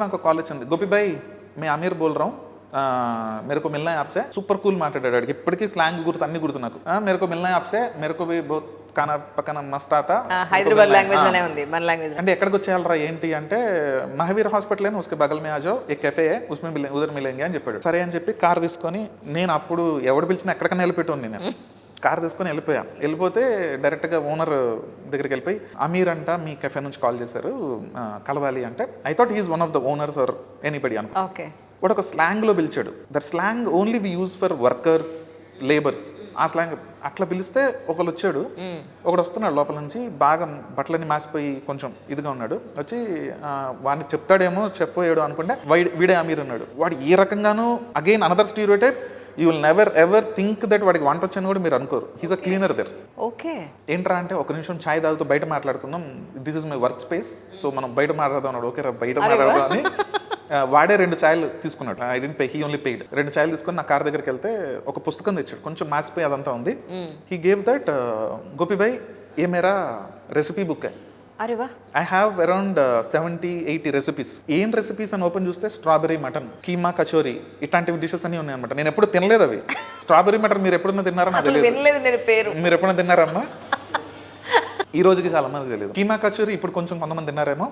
నాకు కాల్ వచ్చింది గోపిబాయ్ మే అమీర్ బోల్ రావు మెరకు మిల్నా యాప్సే. సూపర్ కూల్ మాట్లాడాడు ఇప్పటికీ స్లాంగ్ గుర్తు అన్ని గుర్తు నాకు మెరకు మిల్నా యాప్సే. మెరకు బహుత్ కాన పక్కన మస్తాత. హైదరాబాద్ లాంగ్వేజ్ ఉంది. మన లాంగ్వేజ్ అంటే ఎక్కడికి వచ్చేయాలరా ఏంటి అంటే మహావీర్ హాస్పిటల్ అని ఉస్కే బగల్ మే ఆజో ఏ కెఫే ఉస్మే ఉదర్ మిలేంగి అని చెప్పాడు. సరే అని చెప్పి కార్ తీసుకొని నేను అప్పుడు ఎవడు పిలిచినా ఎక్కడికైనా వెళ్ళిపెట్టాను నేను. కార్ తీసుకొని వెళ్ళిపోయా. వెళ్ళిపోతే డైరెక్ట్గా ఓనర్ దగ్గరికి వెళ్ళిపోయి అమీర్ అంట మీ కెఫే నుంచి కాల్ చేశారు కలవాలి అంటే. I thought is one of the owners are anybody అనుకో. ఓకే. వాడు ఒక స్లాంగ్లో పిలిచాడు. That slang only we use for workers labours ఆ స్లాంగ్ అట్లా పిలిస్తే ఒకళ్ళు వచ్చాడు. ఒకడు వస్తున్నాడు లోపల నుంచి బాగా బట్టలన్నీ మాసిపోయి కొంచెం ఇదిగా ఉన్నాడు. వచ్చి వాడిని చెప్తాడేమో చెఫ్ అయ్యాడు అనుకుంటే వైడ్ వీడే అమీర్ ఉన్నాడు వాడు ఏ రకంగానూ again another stereotype you will never ever think that వాడికి వంట వచ్చని కూడా మీరు అనుకోరు. He's a cleaner there okay ఏంట్రా అంటే ఒక నిమిషం ఛాయ్ తాగుతూ బయట మాట్లాడుకుందాం. This is my work space so మనం బయట మాట్లాడదాం అన్నాడు. ఓకే రా బయట మాట్లాడదాం అని. వాడే రెండు ఛాయలు తీసుకున్నాడు. I didn't pay he only paid రెండు ఛాయలు తీసుకొని నా కార్ దగ్గరికి వెళ్తే ఒక పుస్తకం తెచ్చాడు. కొంచెం మాసిపోయి అదంతా ఉంది. హీ గేవ్ దట్ గోపిబాయ్ ఏ మేరా రెసిపీ బుక్ అరే వా. I have around seventy eighty recipes ఏం రెసిపీస్ అని ఓపెన్ చూస్తే స్ట్రాబెరీ మటన్ కీమా కచోరీ ఇట్లాంటివి డిషెస్ అన్ని ఉన్నాయి అనమాట నేను ఎప్పుడు తినలేదు అవి. స్ట్రాబెరీ మటన్ మీరు ఎప్పుడన్నా తిన్నారా నాకు తెలియదు. నేను పేరు. మీరు ఎప్పుడైనా తిన్నారమ్మా? ఈ రోజుకి చాలా మంది తెలియదు. కీమా కచోరీ ఇప్పుడు కొంచెం కొంతమంది తిన్నారేమో.